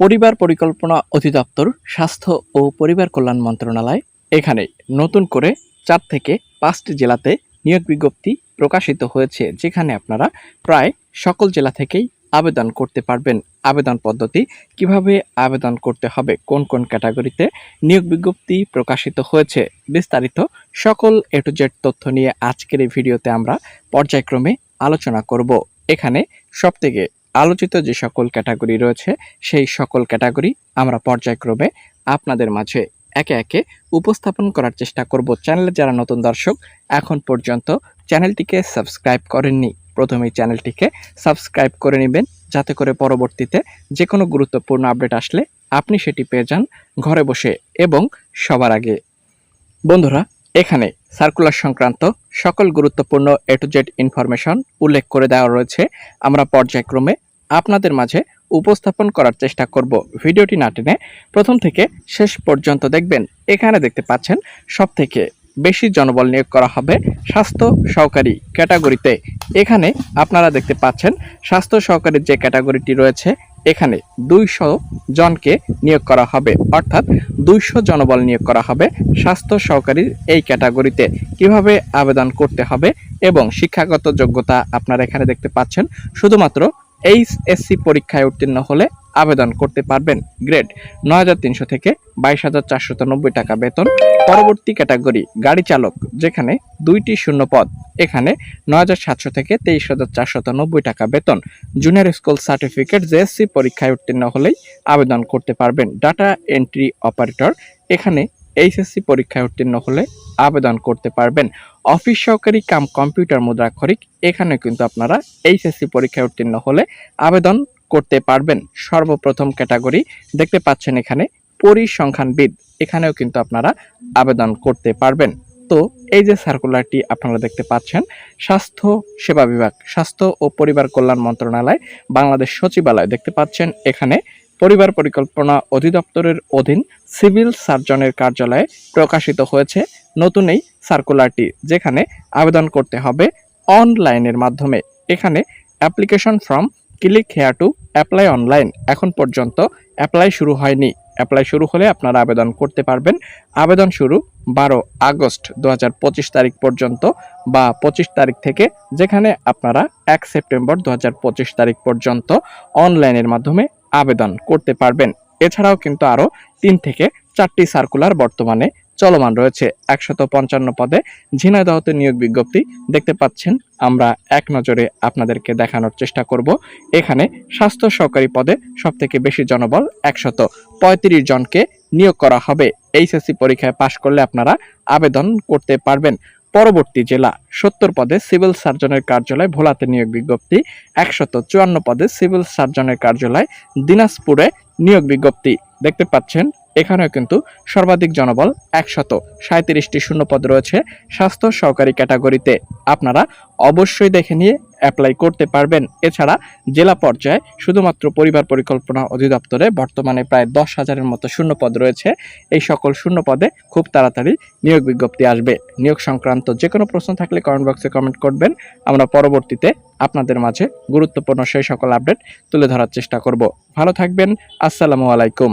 পরিবার পরিকল্পনা অধিদপ্তর, স্বাস্থ্য ও পরিবার কল্যাণ মন্ত্রণালয় এখানে নতুন করে চার থেকে পাঁচটি জেলাতে নিয়োগ বিজ্ঞপ্তি প্রকাশিত হয়েছে, যেখানে আপনারা প্রায় সকল জেলা থেকেই আবেদন করতে পারবেন। আবেদন পদ্ধতি কীভাবে আবেদন করতে হবে, কোন কোন ক্যাটাগরিতে নিয়োগ বিজ্ঞপ্তি প্রকাশিত হয়েছে, বিস্তারিত সকল এ টু জেড তথ্য নিয়ে আজকের এই ভিডিওতে আমরা পর্যায়ক্রমে আলোচনা করব। এখানে সবথেকে আলোচিত যে সকল ক্যাটাগরি রয়েছে, সেই সকল ক্যাটাগরি আমরা পর্যায়ক্রমে আপনাদের মাঝে একে একে উপস্থাপন করার চেষ্টা করব চ্যানেলে যারা নতুন দর্শক, এখন পর্যন্ত চ্যানেলটিকে সাবস্ক্রাইব করেননি। প্রথমেই চ্যানেলটিকে সাবস্ক্রাইব করে নেবেন, যাতে করে পরবর্তীতে যে কোনো গুরুত্বপূর্ণ আপডেট আসলে আপনি সেটি পেয়ে যান ঘরে বসে এবং সবার আগে। বন্ধুরা, এখানে সার্কুলার সংক্রান্ত সকল গুরুত্বপূর্ণ এ টু জেড ইনফরমেশন উল্লেখ করে দেওয়া রয়েছে। আমরা পর্যায়ক্রমে আপনাদের মাঝে উপস্থাপন করার চেষ্টা করব। ভিডিওটি না টেনে প্রথম থেকে শেষ পর্যন্ত দেখবেন। এখানে দেখতে পাচ্ছেন সব থেকে বেশি জনবল নিয়োগ করা হবে স্বাস্থ্য সহকারী ক্যাটাগরিতে। এখানে আপনারা দেখতে পাচ্ছেন, স্বাস্থ্য সহকারীর যে ক্যাটাগরিটি রয়েছে, এখানে দুইশো জনকে নিয়োগ করা হবে। অর্থাৎ দুইশো জনবল নিয়োগ করা হবে স্বাস্থ্য সহকারীর এই ক্যাটাগরিতে। কীভাবে আবেদন করতে হবে এবং শিক্ষাগত যোগ্যতা আপনারা এখানে দেখতে পাচ্ছেন, শুধুমাত্র এইচএসসি পরীক্ষায় উত্তীর্ণ হলে আবেদন করতে পারবেন। গ্রেড নয় হাজার তিনশো থেকে বাইশ হাজার নব্বই টাকা বেতন। পরবর্তী ক্যাটাগরি গাড়ি চালক, যেখানে দুইটি শূন্য পদ। এখানে নয় হাজার সাতশো থেকে তেইশ হাজার চারশত নব্বই টাকা বেতন। জুনিয়র স্কুল সার্টিফিকেট জেএসসি পরীক্ষায় উত্তীর্ণ হলেই আবেদন করতে পারবেন। ডাটা এন্ট্রি অপারেটর, এখানে এইচএসসি পরীক্ষায় উত্তীর্ণ হলে আবেদন করতে পারবেন। অফিস সহকারী কাম কম্পিউটার মুদ্রাক্ষরিক, এখানে কিন্তু আপনারা এইচএসসি পরীক্ষায় উত্তীর্ণ হলে আবেদন করতে পারবেন। সর্বপ্রথম ক্যাটাগরি দেখতে পাচ্ছেন এখানে পরিসংখ্যানবিদ, এখানেও কিন্তু আপনারা আবেদন করতে পারবেন। তো এই যে সার্কুলারটি আপনারা দেখতে পাচ্ছেন, স্বাস্থ্য সেবা বিভাগ, স্বাস্থ্য ও পরিবার কল্যাণ মন্ত্রণালয়, বাংলাদেশ সচিবালয় দেখতে পাচ্ছেন এখানে পরিবার পরিকল্পনা অধিদপ্তরের অধীন সিভিল সার্জনের কার্যালয়ে প্রকাশিত হয়েছে। নতুন এই সার্কুলারটি যেখানে আবেদন করতে হবে অনলাইনের মাধ্যমে। এখানে application form click here to apply online এখন পর্যন্ত অ্যাপ্লাই শুরু হয়নি। অ্যাপ্লাই শুরু হলে আপনারা আবেদন করতে পারবেন। আবেদন শুরু বারো আগস্ট দু হাজার পঁচিশ তারিখ পর্যন্ত বা পঁচিশ তারিখ থেকে, যেখানে আপনারা এক সেপ্টেম্বর দু হাজার পঁচিশ তারিখ পর্যন্ত অনলাইনের মাধ্যমে আবেদন করতে পারবেন। এছাড়াও কিন্তু আরও তিন থেকে চারটি সার্কুলার বর্তমানে চলমান রয়েছে একশত পঞ্চান্ন পদে। ঝিনাইদহতে নিয়োগ বিজ্ঞপ্তি দেখতে পাচ্ছেন, আমরা এক নজরে আপনাদেরকে দেখানোর চেষ্টা করব। এখানে স্বাস্থ্য সহকারী পদে সবথেকে বেশি জনবল একশত পঁয়ত্রিশ জনকে নিয়োগ করা হবে। এইচএসসি পরীক্ষায় পাশ করলে আপনারা আবেদন করতে পারবেন। পরবর্তী জেলা সত্তর পদে সিভিল সার্জনের কার্যালয়, ভোলাতে নিয়োগ বিজ্ঞপ্তি একশত চুয়ান্ন পদে সিভিল সার্জনের কার্যালয়, দিনাজপুরে নিয়োগ বিজ্ঞপ্তি। দেখতে পাচ্ছেন এখানেও কিন্তু সর্বাধিক জনবল একশত সাঁত্রিশটি শূন্যপদ রয়েছে স্বাস্থ্য সহকারী ক্যাটাগরিতে। আপনারা অবশ্যই দেখে নিয়ে অ্যাপ্লাই করতে পারবেন। এছাড়া জেলা পর্যায়ে শুধুমাত্র পরিবার পরিকল্পনা অধিদপ্তরে বর্তমানে প্রায় দশ হাজারের মতো শূন্যপদ রয়েছে। এই সকল শূন্য পদে খুব তাড়াতাড়ি নিয়োগ বিজ্ঞপ্তি আসবে। নিয়োগ সংক্রান্ত যে কোনো প্রশ্ন থাকলে কমেন্ট বক্সে কমেন্ট করবেন। আমরা পরবর্তীতে আপনাদের মাঝে গুরুত্বপূর্ণ সেই সকল আপডেট তুলে ধরার চেষ্টা করব। ভালো থাকবেন। আসসালামু আলাইকুম।